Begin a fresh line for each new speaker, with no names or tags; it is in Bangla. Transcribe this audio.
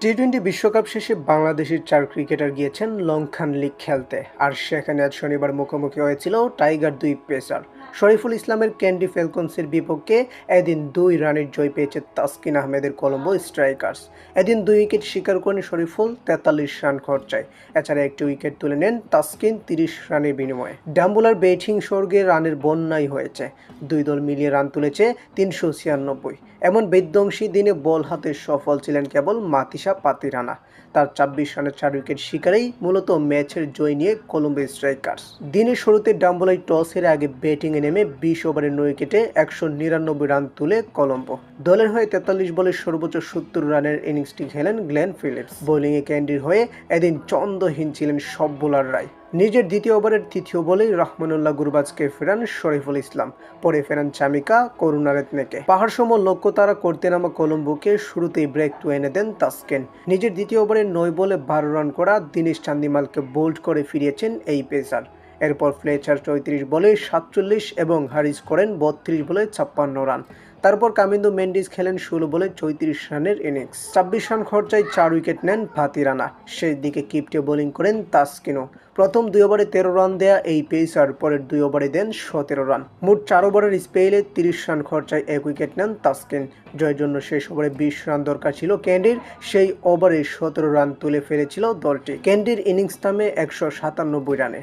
টি টোয়েন্টি বিশ্বকাপ শেষে বাংলাদেশের চার ক্রিকেটার গিয়েছেন লংখান লিগ খেলতে। আর সেখানে আজ শনিবার মুখোমুখি হয়েছিল টাইগার দুই পেসার। শরীফুল ইসলামের ক্যান্ডি ফেলকনসের বিপক্ষে এদিন দুই রানের জয় পেয়েছে তাসকিন আহমেদের কলম্বো স্ট্রাইকার্স। এদিন দুই উইকেট শিকার করেন শরীফুল, তেতাল্লিশ রান খরচায়। এছাড়া একটি উইকেট তুলে নেন তাসকিন, তিরিশ রানের বিনিময়ে। ডাম্বুলার ব্যাটিং স্বর্গে রানের বন্যাই হয়েছে। দুই দল মিলিয়ে রান তুলেছে তিনশো ছিয়ানব্বই। এমন বিধ্বংসী দিনে বল হাতে সফল ছিলেন কেবল মাতিসা পাতিরানা। তার ছাব্বিশ রানের চার উইকেট শিকারেই মূলত ম্যাচের জয় নিয়ে কলম্বো স্ট্রাইকার্স। দিনের শুরুতে ডাম্বলাই টস হেরে আগে ব্যাটিংয়ে নেমে বিশ ওভারের নয় উইকেটে একশো নিরানব্বই রান তুলে কলম্বো। দলের হয়ে তেতাল্লিশ বলে সর্বোচ্চ সত্তর রানের ইনিংসটি খেলেন গ্লেন ফিলিপস। বোলিংয়ে ক্যান্ডির হয়ে এদিন চন্দ্রহীন ছিলেন সব বোলাররাই। নিজের দ্বিতীয় ওভারের তৃতীয় বলেই রহমানুল্লাহ গুরবাজকে ফেরান শরীফুল ইসলাম। পরে ফেরান চামিকা করুণারেতনেকে পাহাড় সম লক্ষ্য তারা করতে নামা কলম্বোকে শুরুতেই ব্রেক টু এনে দেন তাসকেন। নিজের দ্বিতীয় ওভারে নয় বলে বারো রান করা দিনেশ চান্দিমালকে বোল্ড করে ফিরিয়েছেন এই পেসার। এরপর ফ্লেচার চৌত্রিশ বলে সাতচল্লিশ এবং হারিস করেন বত্রিশ বলে ছাপ্পান্ন রান। তারপর কামিন্দু মেন্ডিস খেলেন ষোলো বলে চৌত্রিশ রানের ইনিংস ছাব্বিশ রান খরচায় চার উইকেট নেন ভাতিরানা সেই দিকে কিপটে বোলিং করেন তাসকিনো। প্রথম দুই ওভারে তেরো রান দেয়া এই পেসার, পরের দুই ওভারে দেন সতেরো রান। মোট চার ওভারের স্পেলে তিরিশ রান খরচায় এক উইকেট নেন তাসকিন। জয়ের জন্য শেষ ওভারে বিশ রান দরকার ছিল ক্যান্ডির। সেই ওভারে সতেরো রান তুলে ফেলেছিল দলটি। ক্যান্ডির ইনিংস থামে একশো সাতানব্বই রানে।